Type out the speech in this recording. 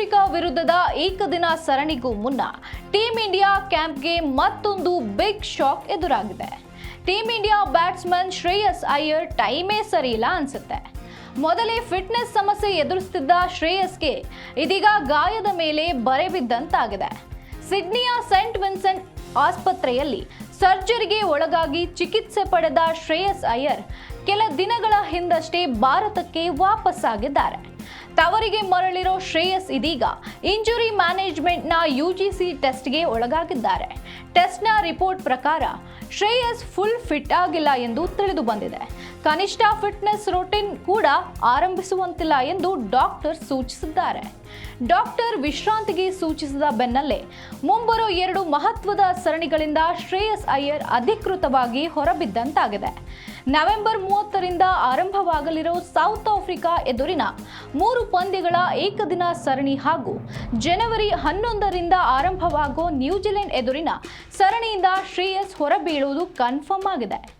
Africa ವಿರುದ್ಧದ ಏಕದಿನ ಸರಣಿಗೂ ಮುನ್ನ ಟೀಂ ಇಂಡಿಯಾ ಕ್ಯಾಂಪ್ಗೆ ಮತ್ತೊಂದು ಬಿಗ್ ಶಾಕ್ ಎದುರಾಗಿದೆ. Team India batsman Shreyas Iyer ಟೈಮೇ ಸರಿಯಿಲ್ಲ ಅನ್ಸುತ್ತೆ. ಮೊದಲೇ ಫಿಟ್ನೆಸ್ ಸಮಸ್ಯೆ ಎದುರಿಸುತ್ತಿದ್ದ ಶ್ರೇಯಸ್ಗೆ ಇದೀಗ ಗಾಯದ ಮೇಲೆ ಬರೆ ಬಿದ್ದಂತಾಗಿದೆ. ಸಿಡ್ನಿಯ ಸೆಂಟ್ ವಿನ್ಸೆಂಟ್ ಆಸ್ಪತ್ರೆಯಲ್ಲಿ ಸರ್ಜರಿಗೆ ಒಳಗಾಗಿ ಚಿಕಿತ್ಸೆ ಪಡೆದ ಶ್ರೇಯಸ್ ಅಯ್ಯರ್ ಕೆಲ ದಿನಗಳ ಹಿಂದಷ್ಟೇ ಭಾರತಕ್ಕೆ ವಾಪಸ್ಸಾಗಿದ್ದಾರೆ. ತವರಿಗೆ ಮರಳಿರೋ ಶ್ರೇಯಸ್ ಇದೀಗ. ಇಂಜುರಿ ಮ್ಯಾನೇಜ್ಮೆಂಟ್ನ ಯುಜಿಸಿ ಟೆಸ್ಟ್ಗೆ ಒಳಗಾಗಿದ್ದಾರೆ. ಟೆಸ್ಟ್ನ ರಿಪೋರ್ಟ್ ಪ್ರಕಾರ ಶ್ರೇಯಸ್ ಫುಲ್ ಫಿಟ್ ಆಗಿಲ್ಲ ಎಂದು ತಿಳಿದು ಬಂದಿದೆ. ಕನಿಷ್ಠ ಫಿಟ್ನೆಸ್ ರೊಟೀನ್ ಕೂಡ ಆರಂಭಿಸುವಂತಿಲ್ಲ ಎಂದು ಡಾಕ್ಟರ್ ಸೂಚಿಸಿದ್ದಾರೆ. ಡಾಕ್ಟರ್ ವಿಶ್ರಾಂತಿಗೆ ಸೂಚಿಸಿದ ಬೆನ್ನಲ್ಲೇ ಮುಂಬರೋ ಎರಡು ಮಹತ್ವದ ಸರಣಿಗಳಿಂದ ಶ್ರೇಯಸ್ ಅಯ್ಯರ್ ಅಧಿಕೃತವಾಗಿ ಹೊರಬಿದ್ದಂತಾಗಿದೆ. ನವೆಂಬರ್ ಮೂವತ್ತರಿಂದ ಆರಂಭವಾಗಲಿರೋ ಸೌತ್ ಆಫ್ರಿಕಾ ಎದುರಿನ ಮೂರು ಪಂದ್ಯಗಳ ಏಕದಿನ ಸರಣಿ ಹಾಗೂ ಜನವರಿ ಹನ್ನೊಂದರಿಂದ ಆರಂಭವಾಗೋ ನ್ಯೂಜಿಲೆಂಡ್ ಎದುರಿನ ಸರಣಿಯಿಂದ ಶ್ರೇಯಸ್ ಹೊರಬೀಳುವುದು ಕನ್ಫರ್ಮ್ ಆಗಿದೆ.